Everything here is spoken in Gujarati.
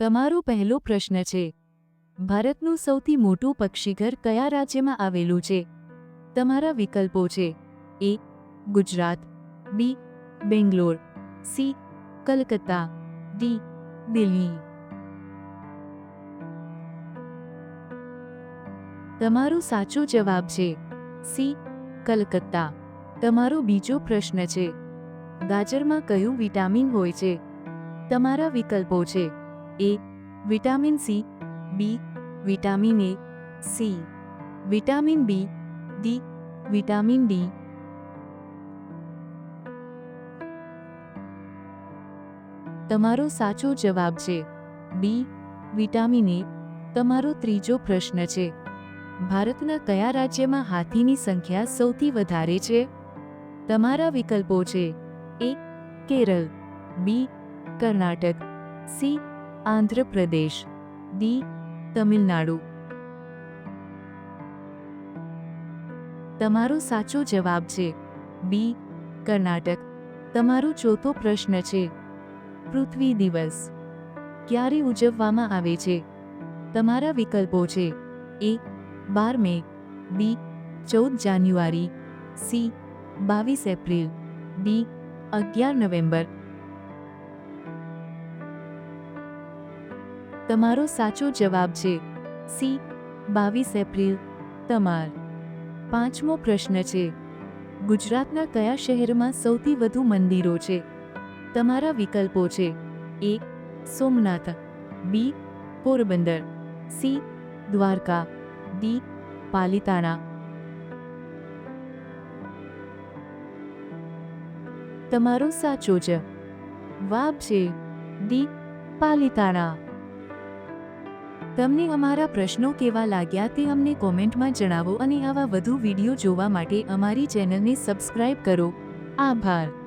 તમારો પહેલો પ્રશ્ન છે, ભારતનું સૌથી મોટું પક્ષીઘર કયા રાજ્યમાં આવેલું છે? તમારા વિકલ્પો છે, A, Gujarat, B, Bangalore, C, Calcutta, D, Delhi. તમારો સાચો જવાબ છે, સી, કલકત્તા. તમારો બીજો પ્રશ્ન છે, ગાજરમાં કયું વિટામિન હોય છે? તમારા વિકલ્પો છે A vitamin C B vitamin A C vitamin B D vitamin D તમારો સાચો જવાબ છે બી વિટામિન એ તમારો ત્રીજો પ્રશ્ન છે, ભારતના કયા રાજ્યમાં હાથીની સંખ્યા સૌથી વધારે છે? તમારા વિકલ્પો છે A Kerala B Karnataka C Andhra Pradesh D Tamil Nadu તમારો સાચો જવાબ છે. બી કર્ણાટક તમારો ચોથો પ્રશ્ન છે. પૃથ્વી દિવસ. ક્યારે ઉજવવામાં આવે છે? તમારા વિકલ્પો છે. એ બાર મે. બી ચૌદ જાન્યુઆરી. સી બાવીસ એપ્રિલ. ડી અગિયાર નવેમ્બર. તમારો સાચો જવાબ છે. સી, બાવીસ એપ્રિલ તમાર પાંચમો પ્રશ્ન છે. ગુજરાતના કયા શહેરમાં સૌથી વધુ મંદિરો છે? તમારા વિકલ્પો છે. A, Somnath. B, Porbandar. C, Dwarka. D, Palitana. તમારો સાચો જવાબ છે. ડી, પાલિતાણા. તમને અમારા પ્રશ્નો કેવા લાગ્યા તે અમને કોમેન્ટમાં જણાવો અને આવા વધુ વીડિયો જોવા માટે અમારી ચેનલને સબસ્ક્રાઇબ કરો. આભાર.